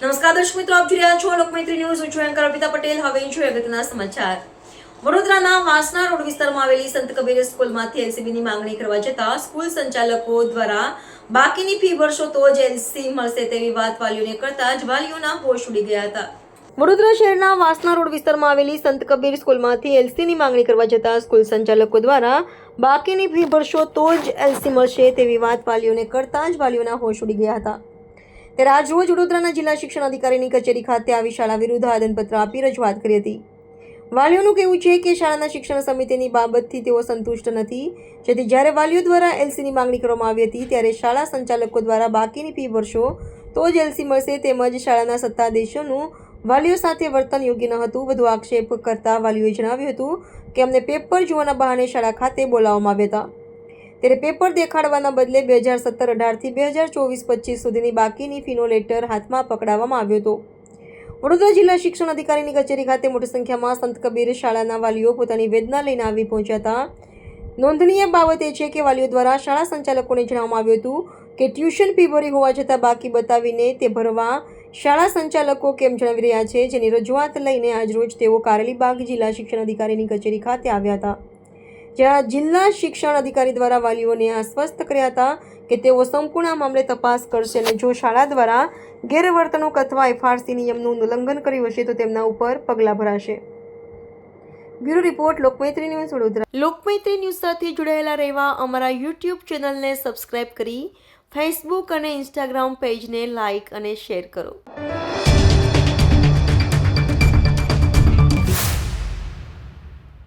નમસ્કાર દર્શક મિત્રો, આપ જોઈ રહ્યા છો લોકમૈત્રી ન્યૂઝ. હું છું એન્કર અર્પિતા પટેલ. હવે છું અગત્યના સમાચાર. વડોદરાના વાંસના રોડ વિસ્તારમાં આવેલી સંત કબીર સ્કૂલમાંથી એલસીબીની માંગણી કરવા જતા સ્કૂલ સંચાલકો દ્વારા બાકીની ફી ભરશો તો જ એલસી મળશે તેવી વાત વાલીઓને કરતા જ વાલીઓના હોશ ઉડી ગયા હતા. વડોદરા શહેરના વાસના રોડ વિસ્તારમાં આવેલી સંત કબીર સ્કૂલમાંથી એલસીની માંગણી કરવા જતા સ્કૂલ સંચાલકો દ્વારા બાકીની ફી ભરશો તો જ એલસી મળશે તેવી વાત વાલીઓને કરતા જ વાલીઓના હોશ ઉડી ગયા હતા. ત્યારે આજ રોજ વડોદરાના જિલ્લા શિક્ષણ અધિકારીની કચેરી ખાતે આવી શાળા વિરુદ્ધ આવેદનપત્ર આપી રજૂઆત કરી હતી. વાલીઓનું કહેવું છે કે શાળાના શિક્ષણ સમિતિની બાબતથી તેઓ સંતુષ્ટ નથી. જેથી જ્યારે વાલીઓ દ્વારા એલસીની માંગણી કરવામાં આવી હતી, ત્યારે શાળા સંચાલકો દ્વારા બાકીની ફી ભરશો તો જ એલસી મળશે તેમજ શાળાના સત્તાધીશોનું વાલીઓ સાથે વર્તન યોગ્ય ન હતું. વધુ આક્ષેપ કરતા વાલીઓએ જણાવ્યું હતું કે અમને પેપર જોવાના બહાને શાળા ખાતે બોલાવવામાં આવ્યા હતા. ત્યારે પેપર દેખાડવાના બદલે બે હજાર સત્તર અઢારથી બે હજાર ચોવીસ પચીસ સુધીની બાકીની ફીનો લેટર હાથમાં પકડાવવામાં આવ્યો હતો. વડોદરા જિલ્લા શિક્ષણ અધિકારીની કચેરી ખાતે મોટી સંખ્યામાં સંત કબીર શાળાના વાલીઓ પોતાની વેદના લઈને આવી પહોંચ્યા હતા. નોંધનીય બાબત એ છે કે વાલીઓ દ્વારા શાળા સંચાલકોને જણાવવામાં આવ્યું હતું કે ટ્યુશન ફી ભરી હોવા છતાં બાકી બતાવીને તે ભરવા શાળા સંચાલકો કેમ જણાવી રહ્યા છે? જેની રજૂઆત લઈને આજરોજ તેઓ કારેલીબાગ જિલ્લા શિક્ષણ અધિકારીની કચેરી ખાતે આવ્યા હતા. જ્યાં જિલ્લા શિક્ષણ અધિકારી દ્વારા વાલીઓને આશ્વસ્ત કર્યા હતા કે તેઓ સંપૂર્ણ મામલે તપાસ કરશે અને જો શાળા દ્વારા ગેરવર્તણૂક અથવા એફઆરસી નિયમનું ઉલ્લંઘન કર્યું હશે તો તેમના ઉપર પગલાં ભરાશે. Bureau report Lokmaitri news Vadodara. Lokmaitri news સાથે જોડાયેલા રહેવા અમારા યુટ્યુબ ચેનલને સબસ્ક્રાઇબ કરી, ફેસબુક અને ઇન્સ્ટાગ્રામ પેજને લાઇક અને શેર કરો.